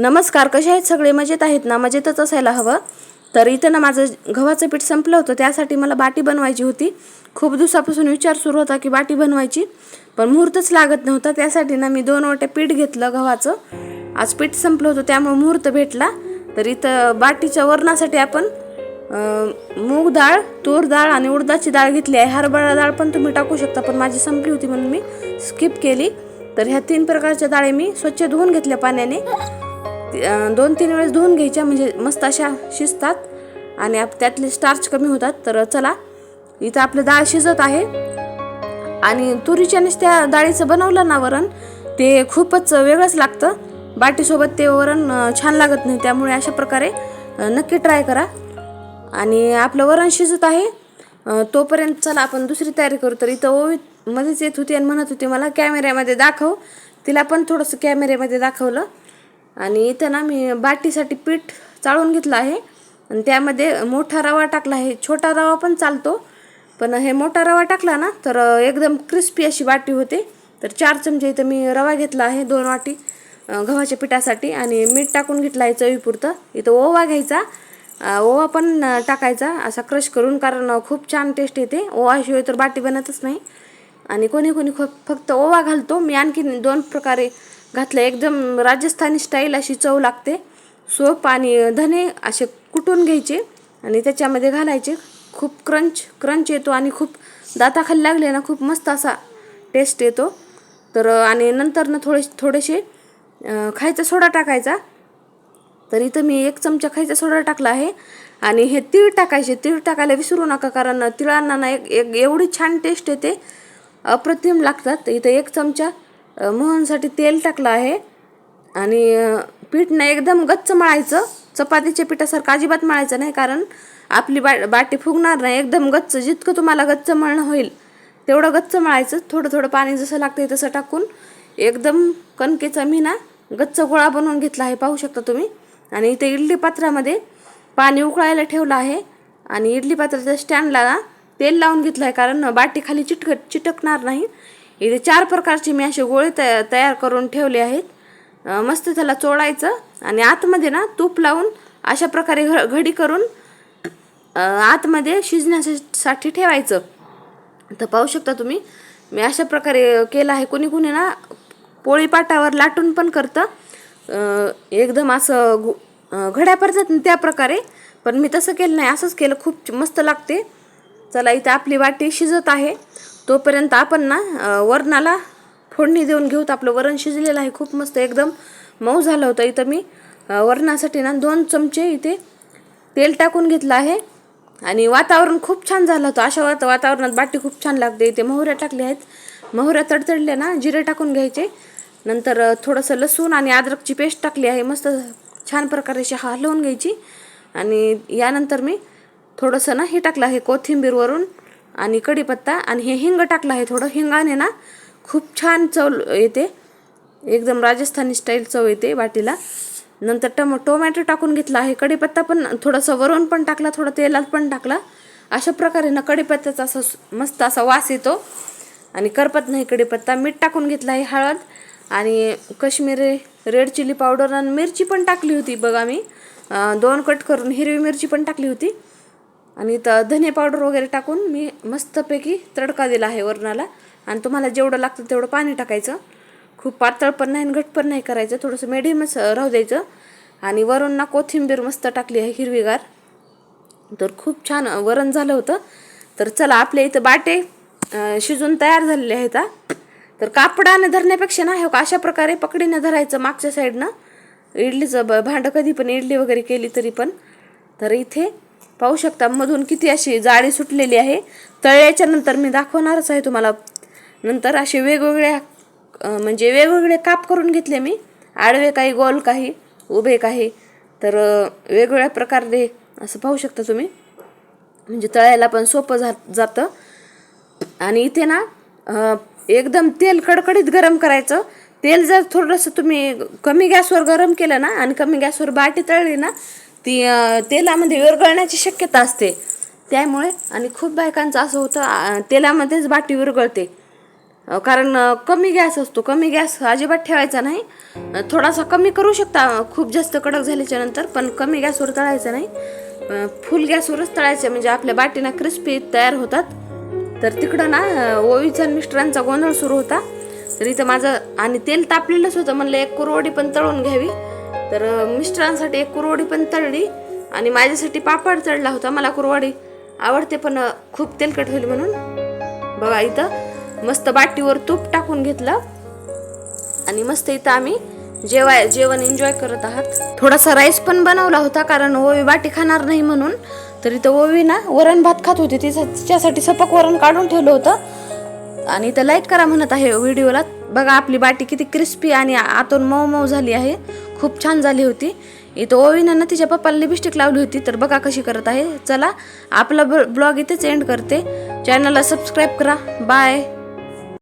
नमस्कार कसे आहेत सगळे? मजेत आहेत ना? मजेतच असायला हवं. तर इथं ना माझं गव्हाचं पीठ संपलं होतं. त्यासाठी मला बाटी बनवायची होती. खूप दिवसापासून विचार सुरू होता की बाटी बनवायची पण मुहूर्तच लागत नव्हता. त्यासाठी ना मी दोन वाट्या पीठ घेतलं गव्हाचं. आज पीठ संपलं होतं त्यामुळे मुहूर्त भेटला. तर इथं बाटीच्या वरणासाठी आपण मूग डाळ तूर डाळ आणि उडदाची डाळ घेतली आहे. हरभरा डाळ पण तुम्ही टाकू शकता पण माझी संपली होती म्हणून मी स्किप केली. तर ह्या तीन प्रकारच्या डाळी मी स्वच्छ धुवून घेतल्या पाण्याने. दोन तीन वेळेस धुवून घ्यायच्या म्हणजे मस्त अशा शिजतात आणि आप त्यातले स्टार्च कमी होतात. तर चला इथं आपलं डाळ शिजत आहे. आणि तुरीच्या नुसत्या डाळीचं बनवलं ना वरण ते खूपच वेगळंच लागतं. बाटीसोबत ते वरण छान लागत नाही त्यामुळे अशा प्रकारे नक्की ट्राय करा. आणि आपलं वरण शिजत आहे. तोपर्यंत चला आपण दुसरी तयारी करू. तर इथं ओवी मध्येच येत होती आणि म्हणत होती मला कॅमेऱ्यामध्ये दाखव. तिला पण थोडंसं कॅमेऱ्यामध्ये दाखवलं. आणि इथं ना मी बाटीसाठी पीठ चाळून घेतलं आहे. आणि त्यामध्ये मोठा रवा टाकला आहे. छोटा रवा पण चालतो. पण हे मोठा रवा टाकला ना तर एकदम क्रिस्पी अशी बाटी होते. तर चार चमचे इथं मी रवा घेतला आहे दोन वाटी गव्हाच्या पिठासाठी. आणि मीठ टाकून घेतलं आहे चवीपुरतं. इथं ओवा घ्यायचा. ओवा पण टाकायचा. असा क्रश करून कारण खूप छान टेस्ट येते. ओवाशिवाय तर बाटी बनतच नाही. आणि कोणी कोणी फ फक्त ओवा घालतो. मी आणखी दोन प्रकारे घातलं. एकदम राजस्थानी स्टाईल अशी चव लागते. सोप आणि धने असे कुटून घ्यायचे आणि त्याच्यामध्ये घालायचे. खूप क्रंच क्रंच येतो आणि खूप दाताखाली लागले ना खूप मस्त असा टेस्ट येतो. तर आणि नंतर ना थोडे थोडेसे खायचा सोडा टाकायचा. तर इथं मी एक चमचा खायचा सोडा टाकला आहे. आणि हे तीळ टाकायचे. तीळ टाकायला विसरू नका कारण तिळांना ना एक एक एवढी छान टेस्ट येते. अप्रतिम लागतात. इथं एक चमचा मोहनसाठी तेल टाकलं आहे. आणि पीठ ना एकदम गच्च मळायचं. चपातीच्या पिठासारखं अजिबात मळायचं नाही कारण आपली बा बाटी फुगणार नाही. एकदम गच्च जितकं तुम्हाला गच्च मळणं होईल तेवढं गच्च मळायचं. थोडं थोडं पाणी जसं लागतं तसं टाकून एकदम कणकेचा मी ना गच्च गोळा बनवून घेतला आहे. पाहू शकता तुम्ही. आणि इथे इडली पात्रामध्ये पाणी उकळायला ठेवलं आहे. आणि इडली पात्राच्या स्टँडला तेल लावून घेतलं आहे कारण बाटी खाली चिटक चिटकणार नाही. इथे चार प्रकारचे मी असे गोळे तया तयार करून ठेवले आहेत. मस्त त्याला चोळायचं आणि आतमध्ये ना तूप लावून अशा प्रकारे घ घडी करून आतमध्ये शिजण्यासाठी ठेवायचं. तर पाहू शकता तुम्ही मी अशा प्रकारे केलं आहे. कोणी कोणी ना पोळीपाटावर लाटून पण करतं. एकदम असं गु घड्या पडतात त्या प्रकारे. पण मी तसं केलं नाही. असंच केलं. खूप मस्त लागते. चला इथं आपली वाटी शिजत आहे. तोपर्यंत आपण ना वरणाला फोडणी देऊन घेऊत. आपलं वरण शिजलेलं आहे खूप मस्त एकदम. मऊ झालं होतं इथं मी. वरणासाठी ना दोन चमचे इथे तेल टाकून घेतलं आहे. आणि वातावरण खूप छान झालं होतं. अशा वाता वातावरणात बाटी खूप छान लागते. इथे मोहऱ्या टाकल्या आहेत. मोहऱ्या तडतडल्या ना जिरे टाकून घ्यायचे. नंतर थोडंसं लसूण आणि अद्रकची पेस्ट टाकली आहे. मस्त छान प्रकारे अशी हलवून घ्यायची. आणि यानंतर मी थोडंसं ना हे टाकलं आहे कोथिंबीरवरून. आणि कढीपत्ता आणि हे हिंग टाकलं आहे थोडं. हिंगाने ना खूप छान चव येते. एकदम राजस्थानी स्टाईल चव येते बाटीला नंतर टम टोमॅटो टाकून घेतला आहे. कढीपत्ता पण थोडंसं वरून पण टाकला थोडं तेलात पण टाकला. अशा प्रकारे ना कढीपत्त्याचा असा मस्त असा वास येतो. आणि करपत नाही कढीपत्ता. मीठ टाकून घेतला आहे हळद आणि कश्मीरी रेड चिली पावडर आणि मिरची पण टाकली होती बघा मी. दोन कट करून हिरवी मिरची पण टाकली होती. आणि इथं धने पावडर वगैरे टाकून मी मस्तपैकी तडका दिला आहे वरणाला. आणि तुम्हाला जेवढं लागतं तेवढं पाणी टाकायचं. खूप पातळ पण नाही आणि घट पण नाही करायचं. थोडंसं मिडियमच राहू द्यायचं. आणि वरून ना कोथिंबीर मस्त टाकली आहे हिरवीगार. तर खूप छान वरण झालं होतं. तर चला आपल्या इथं बाटे शिजून तयार झालेले आहेत तर कापडाने धरण्यापेक्षा ना हे का अशा प्रकारे पकडीने धरायचं मागच्या साईडनं इडलीचं ब भांडं कधी पण इडली वगैरे केली तरी पण. तर इथे पाहू शकता मधून किती अशी जाळी सुटलेली आहे. तळल्याच्या नंतर मी दाखवणारच आहे तुम्हाला. नंतर असे वेगवेगळ्या म्हणजे वेगवेगळे काप करून घेतले मी. आडवे काही गोल काही उभे काही. तर वेगवेगळ्या प्रकारे असं पाहू शकता तुम्ही. म्हणजे तळायला पण सोपं जा जातं. आणि इथे ना एकदम तेल कडकडीत गरम करायचं. तेल जर थोडंसं तुम्ही कमी गॅसवर गरम केलं ना आणि कमी गॅसवर बाटी तळली ना ती तेलामध्ये विरघळण्याची शक्यता असते. त्यामुळे आणि खूप बायकांचं असं होतं तेलामध्येच बाटी विरघळते. कारण कमी गॅस असतो. कमी गॅस अजिबात ठेवायचा नाही. थोडासा कमी करू शकता. खूप जास्त कडक झाल्याच्यानंतर पण कमी गॅसवर तळायचं नाही. फुल गॅसवरच तळायचं. म्हणजे आपल्या बाटीना क्रिस्पी तयार होतात. तर तिकडं ना ओवीचा मिस्टरांचा गोंधळ सुरू होता. तर इथं माझं आणि तेल तापलेलंच होतं. म्हणलं एक कुरवडी पण तळून घ्यावी. तर मिस्टरांसाठी एक कुरवडी पण तळली आणि माझ्यासाठी पापड तळला होता. मला कुरवडी आवडते पण खूप तेलकट होईल म्हणून. बघा इथं मस्त बाटीवर तूप टाकून घेतलं आणि मस्त इथं आम्ही जेवाय जेवण एन्जॉय करत आहात. थोडासा राईस पण बनवला होता कारण ओवी बाटी खाणार नाही म्हणून. तर इथं ओवी ना वरण भात खात होती. तिचं तिच्यासाठी सपक वरण काढून ठेवलं होतं. आणि इथं लाईक करा म्हणत आहे व्हिडिओला. बघा आपली बाटी किती क्रिस्पी आणि आतून मऊ मऊ झाली आहे. खूप छान झाली होती. इथं ओवीनं तिच्या पप्पाला लिपस्टिक लावली होती. तर बघा कशी करत आहे. चला आपला ब्लॉग इथेच एंड करते. चॅनलला सबस्क्राईब करा. बाय